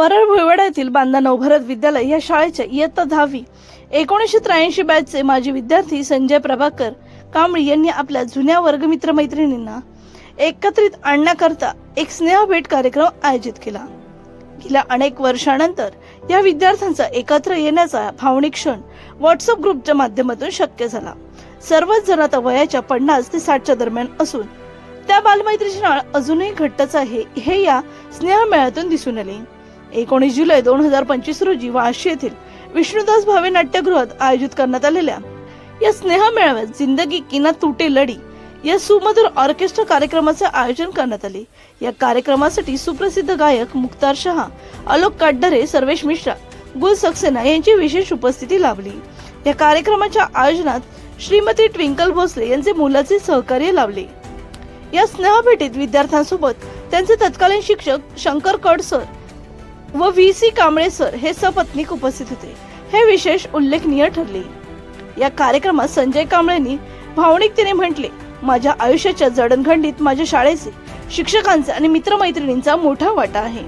परळ भोयवाडा येथील बांधा नवभारत विद्यालय या शाळेच्या इयत्ता दहावी एकोणीसशे त्र्याऐंशी बॅचचे माजी विद्यार्थी संजय प्रभाकर कांबळी यांनी आपल्या जुन्या वर्गमित्र मैत्रिणींना एकत्रित आणण्याकरता एक स्नेह भेट कार्यक्रम आयोजित केला. गेल्या अनेक वर्षानंतर या विद्यार्थ्यांचा एकत्र येण्याचा भावनिक क्षण व्हॉट्सअप ग्रुपच्या माध्यमातून शक्य झाला. सर्वच जण आता वयाच्या पन्नास ते साठच्या दरम्यान असून त्या बालमैत्रीची नाळ अजूनही घट्टच आहे हे या स्नेहमेळ्यातून दिसून आले. एकोणीस जुलै दोन हजार पंचवीस रोजी वाशी येथील विष्णुदास भावे नाट्यगृहात आयोजित करण्यात आलेल्या या स्नेह मेळाव्यात जिंदगी किना तुटे लढी या सुमधुर ऑर्केस्ट्रा कार्यक्रमाचे आयोजन करण्यात आले. या कार्यक्रमासाठी सुप्रसिद्ध गायक मुक्तार शहा आलोक काटडरे सर्वेश मिश्रा गुल सक्सेना यांची विशेष उपस्थिती लाभली. या कार्यक्रमाच्या आयोजनात श्रीमती ट्विंकल भोसले यांचे मुलाचे सहकार्य लावले या स्नेहभेटीत विद्यार्थ्यांसोबत त्यांचे तत्कालीन शिक्षक शंकर कड सर व व्ही सी कांबळे सर हे सपत्नीक उपस्थित होते. हे विशेष उल्लेखनीय ठरले. या कार्यक्रमात संजय कांबळेंनी भावनिकतेने म्हटले माझ्या आयुष्याच्या जडणघडणीत माझ्या शाळेचे शिक्षकांचा आणि मित्रमैत्रिणींचा मोठा वाटा आहे.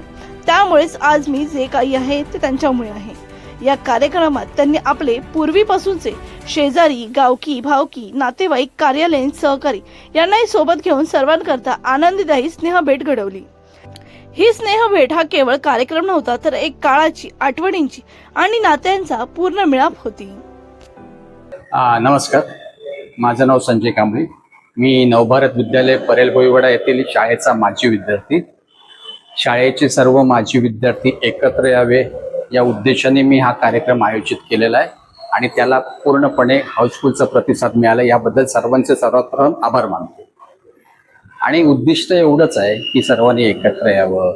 त्यामुळेच आज मी जे काही आहे ते त्यांच्यामुळे आहे. या कार्यक्रमात त्यांनी आपले पूर्वीपासूनचे शेजारी गावकी भावकी नातेवाईक कार्यालयीन सहकारी यांनाही सोबत घेऊन सर्वांकरता आनंददायी स्नेह भेट घडवली. ही स्नेहभेट हा केवळ कार्यक्रम नव्हता तर एक काळाची आठवणींची आणि नात्यांचा पूर्ण मिळाप होती. आ, नमस्कार. माझं नाव संजय कांबळे. मी नवभारत विद्यालय परेल गोईवाडा येथील शाळेचा माजी विद्यार्थी. शाळेचे सर्व माजी विद्यार्थी एकत्र यावे या उद्देशाने मी हा कार्यक्रम आयोजित केलेला आहे आणि त्याला पूर्णपणे हाऊसफुलचा प्रतिसाद मिळाला. याबद्दल सर्वांचे सर्वप्रथम आभार मानतो. आणि उद्दिष्ट एवढंच आहे की सर्वांनी एकत्र यावं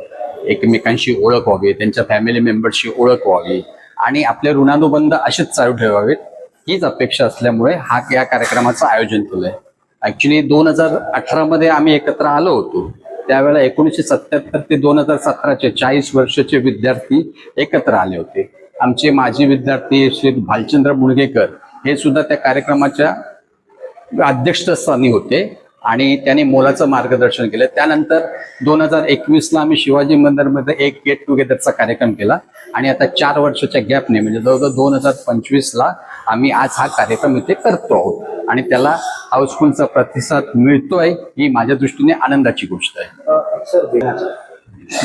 एकमेकांशी ओळख व्हावी त्यांच्या फॅमिली मेंबरशी ओळख व्हावी आणि आपले ऋणानुबंध असेच चालू ठेवावेत. हीच अपेक्षा असल्यामुळे हा या कार्यक्रमाचं आयोजन केलंय. ऍक्च्युली दोन हजार अठरामध्ये आम्ही एकत्र आलो होतो. त्यावेळेला एकोणीसशे सत्याहत्तर ते दोन हजार सतराचे चाळीस वर्षाचे विद्यार्थी एकत्र आले होते. आमचे माजी विद्यार्थी श्री भालचंद्र मुणगेकर हे सुद्धा त्या कार्यक्रमाच्या अध्यक्षस्थानी होते. आणि त्यांनी मोलाचं मार्गदर्शन केलं. त्यानंतर दोन हजार एकवीसला आम्ही शिवाजी मंदिरमध्ये एक गेट टुगेदरचा कार्यक्रम केला. आणि आता चार वर्षाच्या गॅपने म्हणजे जवळजवळ दोन हजार पंचवीसला आम्ही आज हा कार्यक्रम इथे करतो आहोत. आणि त्याला हाऊसफुलचा प्रतिसाद मिळतोय ही माझ्या दृष्टीने आनंदाची गोष्ट आहे.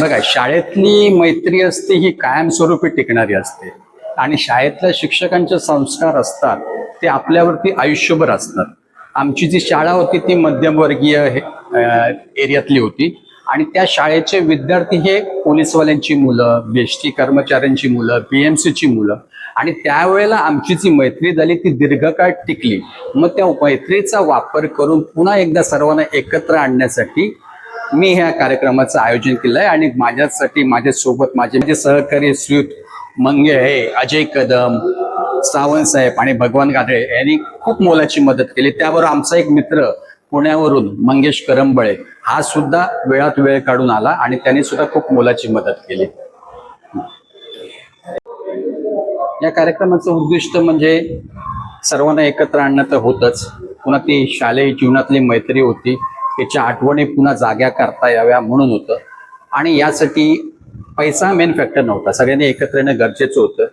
बघा शाळेतली मैत्री असते ही कायमस्वरूपी टिकणारी असते. आणि शाळेतल्या शिक्षकांचे संस्कार असतात ते आपल्यावरती आयुष्यभर असतात. आमची जी शाळा होती ती मध्यमवर्गीय हे- एरियातली होती. आणि त्या शाळेचे विद्यार्थी हे पोलीसवाल्यांची मुलं बेष्टी कर्मचाऱ्यांची मुलं पीएमसीची मुलं. आणि त्यावेळेला आमची जी मैत्री झाली ती दीर्घकाळ टिकली. मग त्या मैत्रीचा वापर करून पुन्हा एकदा सर्वांना एकत्र आणण्यासाठी मी ह्या कार्यक्रमाचं आयोजन केलं आहे आणि माझ्यासाठी माझ्यासोबत माझे माझे सहकारी श्रीयुत मंगे आहे अजय कदम सावंत साहेब आणि भगवान गाधळे यांनी खूप मोलाची मदत केली. त्याबरोबर आमचा एक मित्र पुण्यावरून मंगेश करंबळे हा सुद्धा वेळात वेळ काढून आला आणि त्यांनी सुद्धा खूप मोलाची मदत केली. या कार्यक्रमाचं उद्दिष्ट म्हणजे सर्वांना एकत्र आणणं तर होतच. पुन्हा ती शालेय जीवनातली मैत्री होती. त्याच्या आठवणी पुन्हा जाग्या करता याव्या म्हणून होतं. आणि यासाठी पैसा मेन फॅक्टर नव्हता. सगळ्यांनी एकत्र येणं गरजेचं होतं.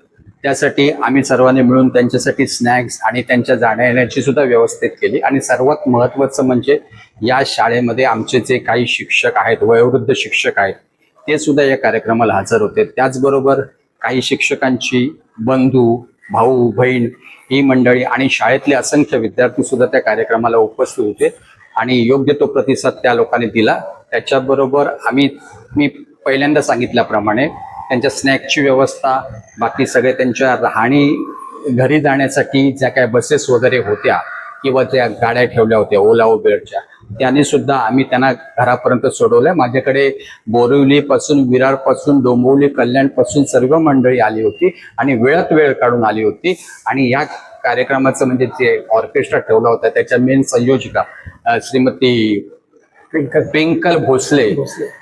त्यासाठी आम्ही सर्वांनी मिळून त्यांच्यासाठी स्नॅक्स आणि त्यांच्या जाण्यायेण्याची सुद्धा व्यवस्थित केली. आणि सर्वात महत्त्वाचं म्हणजे या शाळेमध्ये आमचे जे काही शिक्षक आहेत वयोवृद्ध शिक्षक आहेत ते सुद्धा या कार्यक्रमाला हजर होते. त्याचबरोबर काही शिक्षकांची बंधू भाऊ बहीण ही मंडळी आणि शाळेतले असंख्य विद्यार्थी सुद्धा त्या कार्यक्रमाला उपस्थित होते आणि योग्य तो प्रतिसाद त्या लोकांनी दिला. त्याच्याबरोबर आम्ही मी पहिल्यांदा सांगितल्याप्रमाणे त्यांच्या स्नॅकची व्यवस्था बाकी सगळे त्यांच्या राहणी घरी जाण्यासाठी ज्या काय बसेस वगैरे होत्या किंवा ज्या गाड्या ठेवल्या होत्या ओला उबेरच्या त्याने सुद्धा आम्ही त्यांना घरापर्यंत सोडवलंय. माझ्याकडे बोरिवलीपासून विरारपासून डोंबिवली कल्याणपासून सर्व मंडळी आली होती आणि वेळात वेळ काढून आली होती. आणि या कार्यक्रमाचं म्हणजे जे ऑर्केस्ट्रा ठेवला होता त्याच्या मेन संयोजिका श्रीमती ट्विंकल भोसले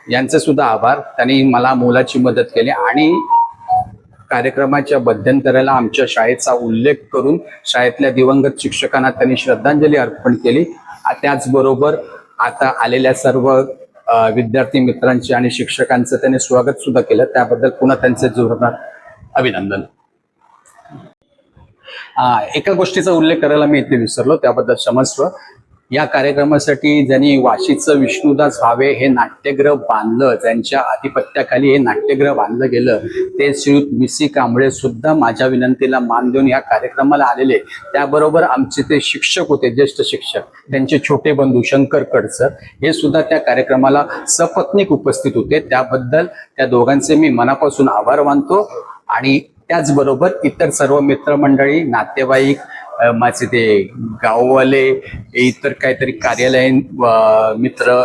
यांचे सुद्धा आभार. त्यांनी मला मोलाची मदत केली आणि कार्यक्रमाच्या मध्यंतराला आमच्या शाळेचा उल्लेख करून शाळेतल्या दिवंगत शिक्षकांना त्यांनी श्रद्धांजली अर्पण केली. त्याचबरोबर आता आलेल्या सर्व विद्यार्थी मित्रांचे आणि शिक्षकांचं त्यांनी स्वागत सुद्धा केलं. त्याबद्दल पुन्हा त्यांचे जोरदार अभिनंदन. एका गोष्टीचा उल्लेख करायला मी इथे विसरलो त्याबद्दल क्षमस्व. या कार्यक्रमासाठी ज्यांनी वाशीचं विष्णुदास भावे हे नाट्यगृह बांधलं त्यांच्या आधिपत्याखाली हे नाट्यगृह बांधलं गेलं ते श्रीयुत मिसी कांबळे सुद्धा माझ्या विनंतीला मान देऊन या कार्यक्रमाला आलेले. त्याबरोबर आमचे ते शिक्षक होते ज्येष्ठ शिक्षक त्यांचे छोटे बंधू शंकर कडसर हे सुद्धा त्या कार्यक्रमाला सपत्नीक उपस्थित होते. त्याबद्दल त्या दोघांचे मी मनापासून आभार मानतो. आणि त्याचबरोबर इतर सर्व मित्रमंडळी नातेवाईक माझे ते गाववाले इतर काहीतरी कार्यालयीन मित्र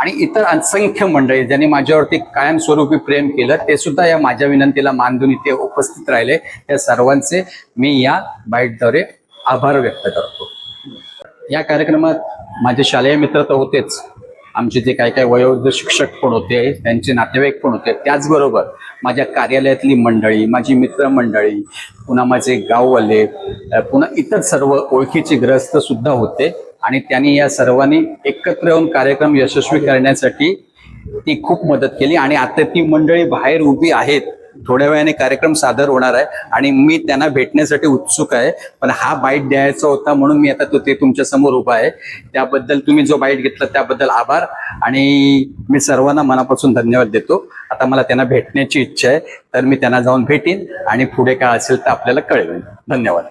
आणि इतर असंख्य मंडळी ज्यांनी माझ्यावरती कायमस्वरूपी प्रेम केलं ते सुद्धा या माझ्या विनंतीला मान देऊन इथे उपस्थित राहिले. त्या सर्वांचे मी या बाईटद्वारे आभार व्यक्त करतो. या कार्यक्रमात माझे शालेय मित्र तर होतेच. आमचे जे काही काही वयोवृद्ध शिक्षक पण होते त्यांचे नातेवाईक पण होते त्याचबरोबर माझ्या कार्यालयातली मंडळी माझी मित्रमंडळी पुन्हा माझे गाववाले पुन्हा इतर सर्व ओळखीचे ग्रस्त सुद्धा होते. आणि त्यांनी या सर्वांनी एकत्र येऊन कार्यक्रम यशस्वी करण्यासाठी ती खूप मदत केली. आणि आता ती मंडळी बाहेर उभी आहेत थोड्या वेळाने कार्यक्रम सादर होणार आहे आणि मी त्यांना भेटण्यासाठी उत्सुक आहे. पण हा बाईट द्यायचा होता म्हणून मी आता तो ते तुमच्यासमोर उभा आहे. त्याबद्दल तुम्ही जो बाईट घेतला त्याबद्दल आभार आणि मी सर्वांना मनापासून धन्यवाद देतो. आता मला त्यांना भेटण्याची इच्छा आहे तर मी त्यांना जाऊन भेटीन आणि पुढे काय असेल तर आपल्याला कळवेन. धन्यवाद.